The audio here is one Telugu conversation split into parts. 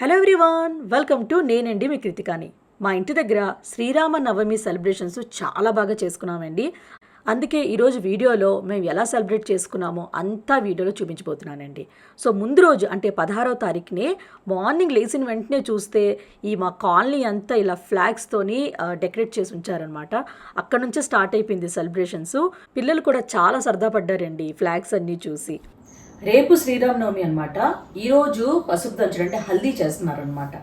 హలో ఎవ్రీవాన్ వెల్కమ్ టు నేనండి మీ కృతికాని. మా ఇంటి దగ్గర శ్రీరామ నవమి సెలబ్రేషన్స్ చాలా బాగా చేసుకున్నామండి. అందుకే ఈరోజు వీడియోలో మేము ఎలా సెలబ్రేట్ చేసుకున్నామో అంతా వీడియోలో చూపించబోతున్నానండి. సో ముందు రోజు అంటే పదహారవ తారీఖునే మార్నింగ్ లేచిన వెంటనే చూస్తే ఈ మా కాలనీ అంతా ఇలా ఫ్లాగ్స్తోని డెకరేట్ చేసి ఉంచారనమాట అక్కడ నుంచే స్టార్ట్ అయిపోయింది సెలబ్రేషన్స్ పిల్లలు కూడా చాలా సరదా పడ్డారండి ఫ్లాగ్స్ అన్నీ చూసి. రేపు శ్రీరామనవమి అనమాట ఈరోజు పసుపు దంచడం అంటే హల్దీ చేస్తున్నారు అనమాట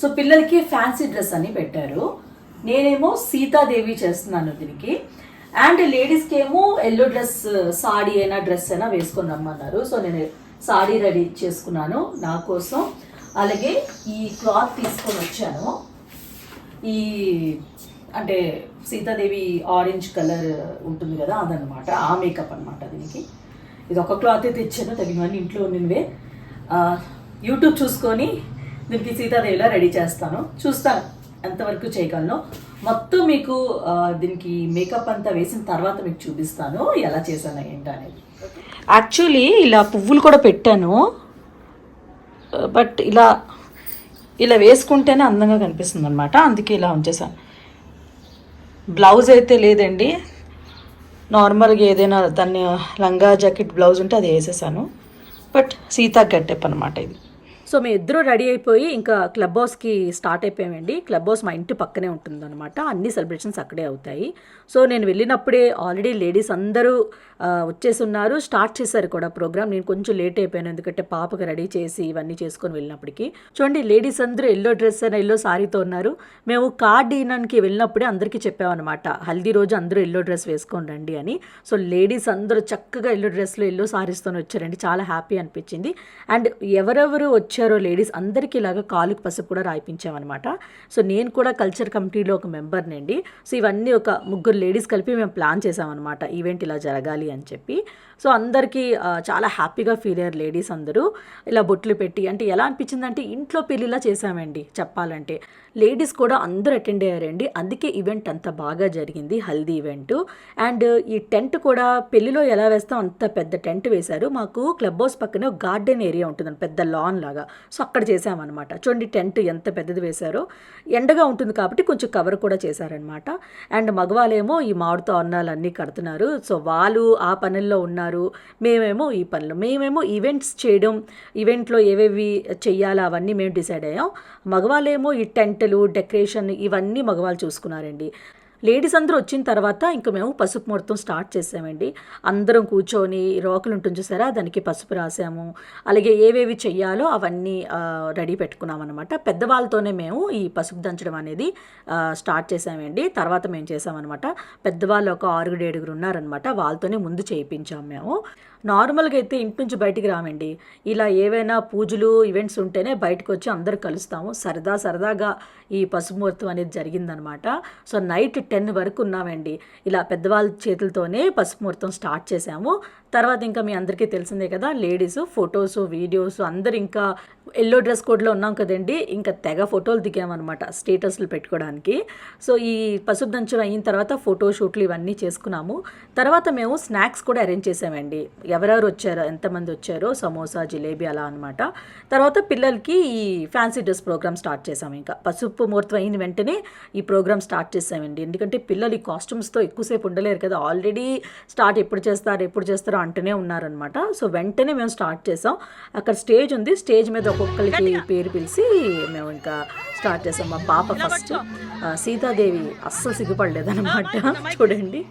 సో పిల్లలకి ఫ్యాన్సీ డ్రెస్ అని పెట్టారు. నేనేమో సీతాదేవి చేస్తున్నాను దీనికి. అండ్ లేడీస్కి ఏమో ఎల్లో డ్రెస్ సాడీ అయినా డ్రెస్ అయినా వేసుకొని రమ్మన్నారు. సో నేను సాడీ రెడీ చేసుకున్నాను నా కోసం. అలాగే ఈ క్లాత్ తీసుకొని వచ్చాను. ఈ అంటే సీతాదేవి ఆరెంజ్ కలర్ ఉంటుంది కదా అదనమాట ఆ మేకప్ అనమాట దీనికి. ఇది ఒక క్లాత్ అయితే ఇచ్చాను తగినవన్నీ ఇంట్లో ఉన్నవే. యూట్యూబ్ చూసుకొని దీనికి సీతాదేవిలా రెడీ చేస్తాను. చూస్తాను ఎంతవరకు చేయగలను. మొత్తం మీకు దీనికి మేకప్ అంతా వేసిన తర్వాత మీకు చూపిస్తాను ఎలా చేశాను ఏంటి అనేది. యాక్చువల్లీ ఇలా పువ్వులు కూడా పెట్టాను. బట్ ఇలా ఇలా వేసుకుంటేనే అందంగా కనిపిస్తుంది అనమాట అందుకే ఇలా ఉంచేసాను బ్లౌజ్ అయితే లేదండి. నార్మల్గా ఏదైనా దాన్ని లంగా జాకెట్ బ్లౌజ్ ఉంటే అది వేసేసాను. బట్ సీతా గట్టెప్ అనమాట ఇది. సో మేము ఇద్దరు రెడీ అయిపోయి ఇంకా క్లబ్ హౌస్కి స్టార్ట్ అయిపోయామండి. క్లబ్ హౌస్ మా ఇంటి పక్కనే ఉంటుందన్నమాట. అన్ని సెలబ్రేషన్స్ అక్కడే అవుతాయి. సో నేను వెళ్ళినప్పుడే ఆల్రెడీ లేడీస్ అందరూ వచ్చేసి ఉన్నారు స్టార్ట్ చేశారు కూడా ప్రోగ్రామ్ నేను కొంచెం లేట్ అయిపోయాను. ఎందుకంటే పాపకు రెడీ చేసి ఇవన్నీ చేసుకొని వెళ్ళినప్పటికీ. చూడండి లేడీస్ అందరూ ఎల్లో డ్రెస్ అయినా ఎల్లో సారీతో ఉన్నారు. మేము కార్డ్ ఈనానికి వెళ్ళినప్పుడే అందరికీ చెప్పామన్నమాట. హల్దీ రోజు అందరూ ఎల్లో డ్రెస్ వేసుకొని రండి అని. సో లేడీస్ అందరూ చక్కగా ఎల్లో డ్రెస్లో ఎల్లో సారీస్తో వచ్చారండి. చాలా హ్యాపీ అనిపించింది. అండ్ ఎవరెవరు వచ్చి లేడీస్ అందరికీ ఇలాగా కాలుకి పసుపు కూడా రాయిపించామన్నమాట. సో నేను కూడా కల్చర్ కమిటీలో ఒక మెంబర్ని అండి సో ఇవన్నీ ఒక ముగ్గురు లేడీస్ కలిపి మేము ప్లాన్ చేసామన్నమాట. ఈవెంట్ ఇలా జరగాలి అని చెప్పి. సో అందరికీ చాలా హ్యాపీగా ఫీల్ అయ్యారు లేడీస్ అందరూ. ఇలా బొట్లు పెట్టి అంటే ఎలా అనిపించిందంటే ఇంట్లో పెళ్ళిలా చేసామండి చెప్పాలంటే. లేడీస్ కూడా అందరూ అటెండ్ అయ్యారండి. అందుకే ఈవెంట్ అంత బాగా జరిగింది హల్దీ ఈవెంట్. అండ్ ఈ టెంట్ కూడా పెళ్ళిలో ఎలా వేస్తాం అంత పెద్ద టెంట్ వేశారు. మాకు క్లబ్ హౌస్ పక్కనే ఒక గార్డెన్ ఏరియా ఉంటుంది పెద్ద లాన్ లాగా. సో అక్కడ చేసామన్నమాట చూడండి టెంట్ ఎంత పెద్దది వేశారో. ఎండగా ఉంటుంది కాబట్టి కొంచెం కవర్ కూడా చేశారనమాట అండ్ మగవాళ్ళేమో ఈ మామిడి తోరణాలు అన్నీ కడుతున్నారు. సో వాళ్ళు ఆ పనుల్లో ఉన్నారు. మేమేమో ఈ పనులు మేమేమో ఈవెంట్స్ చేయడం ఈవెంట్లో ఏవేవి చెయ్యాలో అవన్నీ మేము డిసైడ్ అయ్యాం. మగవాళ్ళేమో ఈ టెంట్లు డెకరేషన్ ఇవన్నీ మగవాళ్ళు చూసుకున్నారండి. లేడీస్ అందరూ వచ్చిన తర్వాత ఇంకా మేము పసుపు ముహూర్తం స్టార్ట్ చేసామండి. అందరం కూర్చొని రోకలు ఉంటుంది చూసారా? దానికి పసుపు రాసాము. అలాగే ఏవేవి చెయ్యాలో అవన్నీ రెడీ పెట్టుకున్నాం అనమాట పెద్దవాళ్ళతోనే మేము ఈ పసుపు దంచడం అనేది స్టార్ట్ చేసామండి. తర్వాత మేము చేసామన్నమాట. పెద్దవాళ్ళు ఒక ఆరుగురు ఏడుగురు ఉన్నారనమాట వాళ్ళతోనే ముందు చేయించాము మేము. నార్మల్గా అయితే ఇంటి నుంచి బయటికి రామండి. ఇలా ఏవైనా పూజలు ఈవెంట్స్ ఉంటేనే బయటకు వచ్చి అందరు కలుస్తాము. సరదా సరదాగా ఈ పసుపుమూర్తం అనేది జరిగిందనమాట. సో నైట్ టెన్ వరకు ఉన్నామండి. ఇలా పెద్దవాళ్ళ చేతులతోనే పసుపుమూర్తం స్టార్ట్ చేసాము తర్వాత ఇంకా మీ అందరికీ తెలిసిందే కదా లేడీస్ ఫొటోస్ వీడియోస్ అందరు ఇంకా ఎల్లో డ్రెస్ కోడ్లో ఉన్నాం కదండి ఇంకా తెగ ఫోటోలు దిగామన్నమాట స్టేటస్లు పెట్టుకోవడానికి సో ఈ పసుపు దంచడం అయిన తర్వాత ఫోటో షూట్లు ఇవన్నీ చేసుకున్నాము. తర్వాత మేము స్నాక్స్ కూడా అరేంజ్ చేసామండి. ఎవరెవరు వచ్చారో ఎంతమంది వచ్చారో సమోసా జిలేబీ అలా అనమాట తర్వాత పిల్లలకి ఈ ఫ్యాన్సీ డ్రెస్ ప్రోగ్రామ్ స్టార్ట్ చేసాము ఇంకా. పసుపు ముహూర్తం అయిన వెంటనే ఈ ప్రోగ్రామ్ స్టార్ట్ చేసామండి. ఎందుకంటే పిల్లలు ఈ కాస్ట్యూమ్స్తో ఎక్కువసేపు ఉండలేరు కదా ఆల్రెడీ స్టార్ట్ ఎప్పుడు చేస్తారు ఎప్పుడు చేస్తారో అంటూనే ఉన్నారనమాట సో వెంటనే మేము స్టార్ట్ చేసాం. అక్కడ స్టేజ్ ఉంది. స్టేజ్ మీద ఒక్కొక్కరికి పేరు పిలిచి మేము ఇంకా స్టార్ట్ చేసాం. మా పాప ఫస్ట్ సీతాదేవి అస్సలు సిగ్గుపడలేదన్నమాట చూడండి.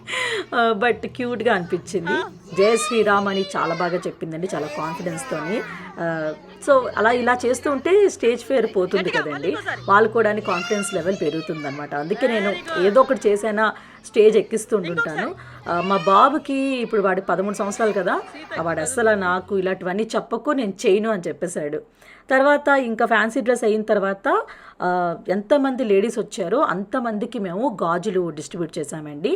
బట్ క్యూట్గా అనిపించింది. జయ శ్రీరామ్ అని చాలా బాగా చెప్పిందండి చాలా కాన్ఫిడెన్స్తోని సో అలా ఇలా చేస్తూ ఉంటే స్టేజ్ ఫేర్ పోతుంది కదండి. వాళ్ళు కూడా కాన్ఫిడెన్స్ లెవెల్ పెరుగుతుంది అనమాట అందుకే నేను ఏదో ఒకటి చేసైనా స్టేజ్ ఎక్కిస్తూ ఉంటుంటాను ఆ, మా బాబుకి ఇప్పుడు వాడి పదమూడు సంవత్సరాలు కదా వాడు అస్సలు నాకు ఇలాంటివన్నీ చెప్పకు నేను చేయను అని చెప్పేశాడు. తర్వాత ఇంకా ఫ్యాన్సీ డ్రెస్ అయిన తర్వాత ఎంతమంది లేడీస్ వచ్చారో అంతమందికి మేము గాజులు డిస్ట్రిబ్యూట్ చేసామండి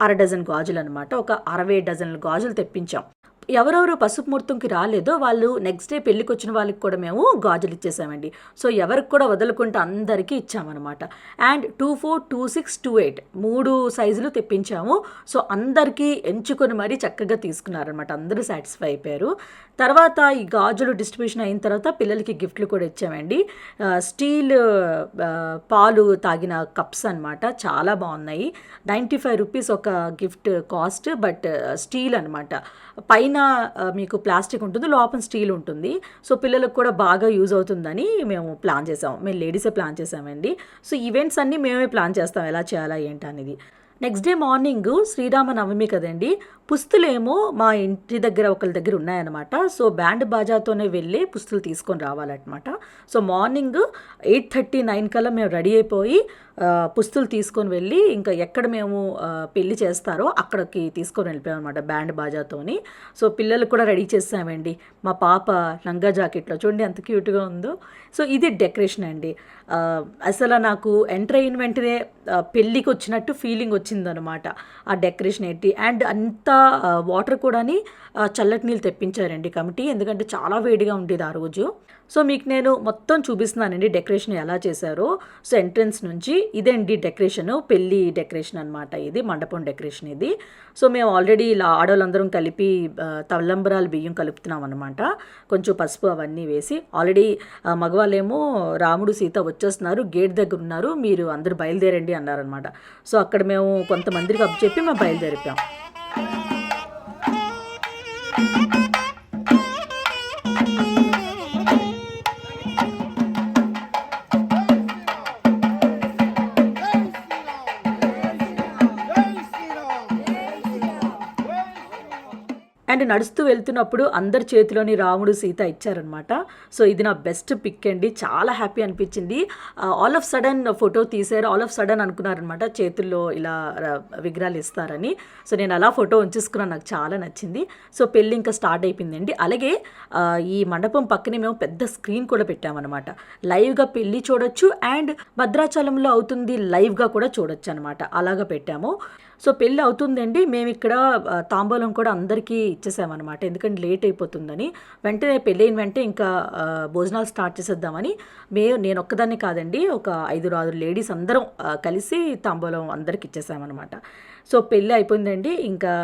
అర డజన్ గాజులు అనమాట ఒక అరవై డజన్ల గాజులు తెప్పించాం. ఎవరెవరు పసుపు ముహూర్తంకి రాలేదో వాళ్ళు నెక్స్ట్ డే పెళ్ళికి వచ్చిన వాళ్ళకి కూడా మేము గాజులు ఇచ్చేసామండి. సో ఎవరికి కూడా వదలకుండా అందరికీ ఇచ్చామన్నమాట. And two four two six two eight మూడు సైజులు తెప్పించాము. సో అందరికీ ఎంచుకొని మరీ చక్కగా తీసుకున్నారనమాట అందరూ సాటిస్ఫై అయిపోయారు. తర్వాత ఈ గాజులు డిస్ట్రిబ్యూషన్ అయిన తర్వాత పిల్లలకి గిఫ్ట్లు కూడా ఇచ్చామండి. స్టీల్ పాలు తాగిన కప్స్ అనమాట చాలా బాగున్నాయి. నైంటీ ఫైవ్ రూపీస్ ఒక గిఫ్ట్ కాస్ట్ బట్ స్టీల్ అనమాట పైన మీకు ప్లాస్టిక్ ఉంటుంది లోపల స్టీల్ ఉంటుంది. సో పిల్లలకు కూడా బాగా యూజ్ అవుతుందని మేము ప్లాన్ చేసాం. మేము లేడీసే ప్లాన్ చేసామండి. సో ఈవెంట్స్ అన్నీ మేమే ప్లాన్ చేస్తాం ఎలా చేయాలా ఏంటి అనేది. Next day morning Sri Rama Navami కదండి. పుస్తులేమో మా ఇంటి దగ్గర ఒకరి దగ్గర ఉన్నాయన్నమాట. సో బ్యాండ్ బాజాతోనే వెళ్ళి పుస్తులు తీసుకొని రావాలన్నమాట. So morning eight thirty nine కల్లా మేము రెడీ అయిపోయి పుస్తులు తీసుకొని వెళ్ళి ఇంకా ఎక్కడ మేము పెళ్ళి పెళ్ళి చేస్తారో అక్కడికి తీసుకొని వెళ్ళిపోయాం అనమాట బ్యాండ్ బాజాతోని. సో పిల్లలు కూడా రెడీ చేసామండి మా పాప లంగా జాకెట్లో చూడండి ఎంత క్యూట్గా ఉందో. సో ఇది డెకరేషన్ అండి. అసలు నాకు ఎంటర్ అయిన వెంటనే పెళ్ళికి వచ్చినట్టు ఫీలింగ్ వచ్చిందనమాట ఆ డెకరేషన్ ఏంటి. అండ్ అంతా వాటర్ కూడాని చల్లటి నీళ్ళు తెప్పించారండి కమిటీ. ఎందుకంటే చాలా వేడిగా ఉండేది ఆ రోజు. సో మీకు నేను మొత్తం చూపిస్తున్నానండి డెకరేషన్ ఎలా చేశారో. సో ఎంట్రన్స్ నుంచి ఇదండి డెకరేషన్? పెళ్ళి డెకరేషన్ అనమాట ఇది మండపం డెకరేషన్ ఇది. సో మేము ఆల్రెడీ ఇలా ఆడవాళ్ళందరం కలిపి ఆ, తలంబరాలు బియ్యం కలుపుతున్నాం అనమాట కొంచెం పసుపు అవన్నీ వేసి ఆల్రెడీ మగవాళ్ళేమో రాముడు సీత వచ్చేస్తున్నారు గేట్ దగ్గర ఉన్నారు మీరు అందరూ బయలుదేరండి అన్నారనమాట సో అక్కడ మేము కొంతమందికి అప్పు చెప్పి మేము బయలుదేరిపాం అండ్ నడుస్తూ వెళ్తున్నప్పుడు అందరి చేతిలోని రాముడు సీత ఇచ్చారనమాట సో ఇది నా బెస్ట్ పిక్ అండి. చాలా హ్యాపీ అనిపించింది. ఆల్ ఆఫ్ సడన్ ఫోటో తీశారు. ఆల్ ఆఫ్ సడన్ అనుకున్నారనమాట చేతుల్లో ఇలా విగ్రహాలు ఇస్తారని. సో నేను అలా ఫోటో ఉంచేసుకున్నాను. నాకు చాలా నచ్చింది. సో పెళ్ళి ఇంకా స్టార్ట్ అయిపోయిందండి. అలాగే ఈ మండపం పక్కనే మేము పెద్ద స్క్రీన్ కూడా పెట్టామన్నమాట. లైవ్గా పెళ్ళి చూడొచ్చు అండ్ భద్రాచలంలో అవుతుంది లైవ్గా కూడా చూడొచ్చు అనమాట అలాగా పెట్టాము. సో పెళ్ళి అవుతుందండి. మేము ఇక్కడ తాంబూలం కూడా అందరికీ ఇచ్చేసామన్నమాట ఎందుకంటే లేట్ అయిపోతుందని. వెంటనే పెళ్ళైన అయిన వెంటనే ఇంకా భోజనాలు స్టార్ట్ చేసేద్దామని. మే నేను ఒక్కదాన్ని కాదండి. ఒక ఐదు ఆరు లేడీస్ అందరం కలిసి తాంబూలం అందరికి ఇచ్చేసామన్నమాట. సో పెళ్ళి అయిపోయిందండి. ఇంకా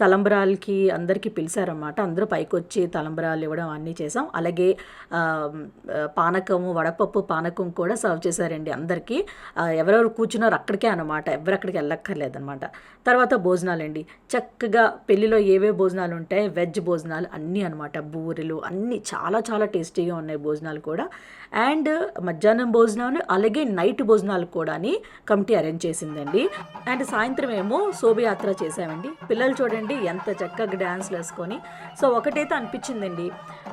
తలంబరాలకి అందరికీ పిలిచారనమాట అందరూ పైకి వచ్చి తలంబరాలు ఇవ్వడం అన్నీ చేసాం అలాగే పానకము వడపప్పు పానకం కూడా సర్వ్ చేశారండి అందరికీ. ఎవరెవరు కూర్చున్నారో అక్కడికే అనమాట ఎవరెక్కడికి వెళ్ళక్కర్లేదనమాట తర్వాత భోజనాలండి. చక్కగా పెళ్ళిలో ఏవే భోజనాలు ఉంటాయి వెజ్ భోజనాలు అన్నీ అనమాట బూరెలు అన్నీ చాలా చాలా టేస్టీగా ఉన్నాయి భోజనాలు కూడా. అండ్ మధ్యాహ్నం భోజనాలు అలాగే నైట్ భోజనాలు కూడా కమిటీ అరేంజ్ చేసిందండి. అండ్ సాయంత్రం ఏమో శోభయాత్ర చేసామండి పిల్లలు చూడండి. ఎంత చక్కగా డ్యాన్స్లు వేసుకొని. సో ఒకటైతే అనిపించిందండి.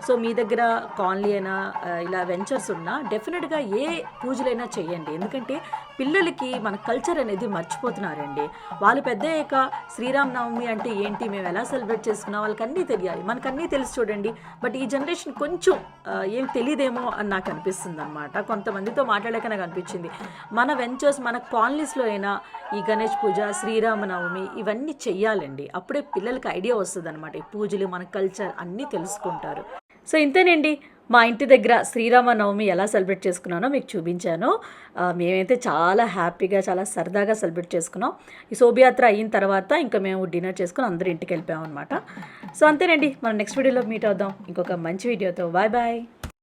సో మీ దగ్గర కాలనీ అయినా ఇలా వెంచర్స్ ఉన్నా డెఫినెట్గా ఏ పూజలైనా చేయండి. ఎందుకంటే పిల్లలకి మన కల్చర్ అనేది మర్చిపోతున్నారండి. వాళ్ళు పెద్ద అయ్యాక శ్రీరామనవమి అంటే ఏంటి మేము ఎలా సెలబ్రేట్ చేసుకున్నాం వాళ్ళకి అన్నీ తెలియాలి. మనకు అన్నీ తెలిసి చూడండి. బట్ ఈ జనరేషన్ కొంచెం ఏం తెలియదేమో అని నాకు అనిపిస్తుంది అనమాట కొంతమందితో మాట్లాడాక నాకు అనిపించింది. మన వెంచర్స్ మన కాలనీస్లో అయినా ఈ గణేష్ పూజ శ్రీరామనవమి ఇవన్నీ చెయ్యాలండి. అప్పుడే పిల్లలకి ఐడియా వస్తుంది అనమాట ఈ పూజలు మన కల్చర్ అన్నీ తెలుసుకుంటారు. సో ఇంతేనండి. మా ఇంటి దగ్గర శ్రీరామనవమి ఎలా సెలబ్రేట్ చేసుకున్నానో మీకు చూపించాను. మేమైతే చాలా హ్యాపీగా చాలా సరదాగా సెలబ్రేట్ చేసుకున్నాం. ఈ శోభయాత్ర అయిన తర్వాత ఇంకా మేము డిన్నర్ చేసుకుని అందరూ ఇంటికి వెళ్ళిపోయాం అనమాట సో అంతేనండి. మనం నెక్స్ట్ వీడియోలో మీట్ అవుదాం. ఇంకొక మంచి వీడియోతో బాయ్ బాయ్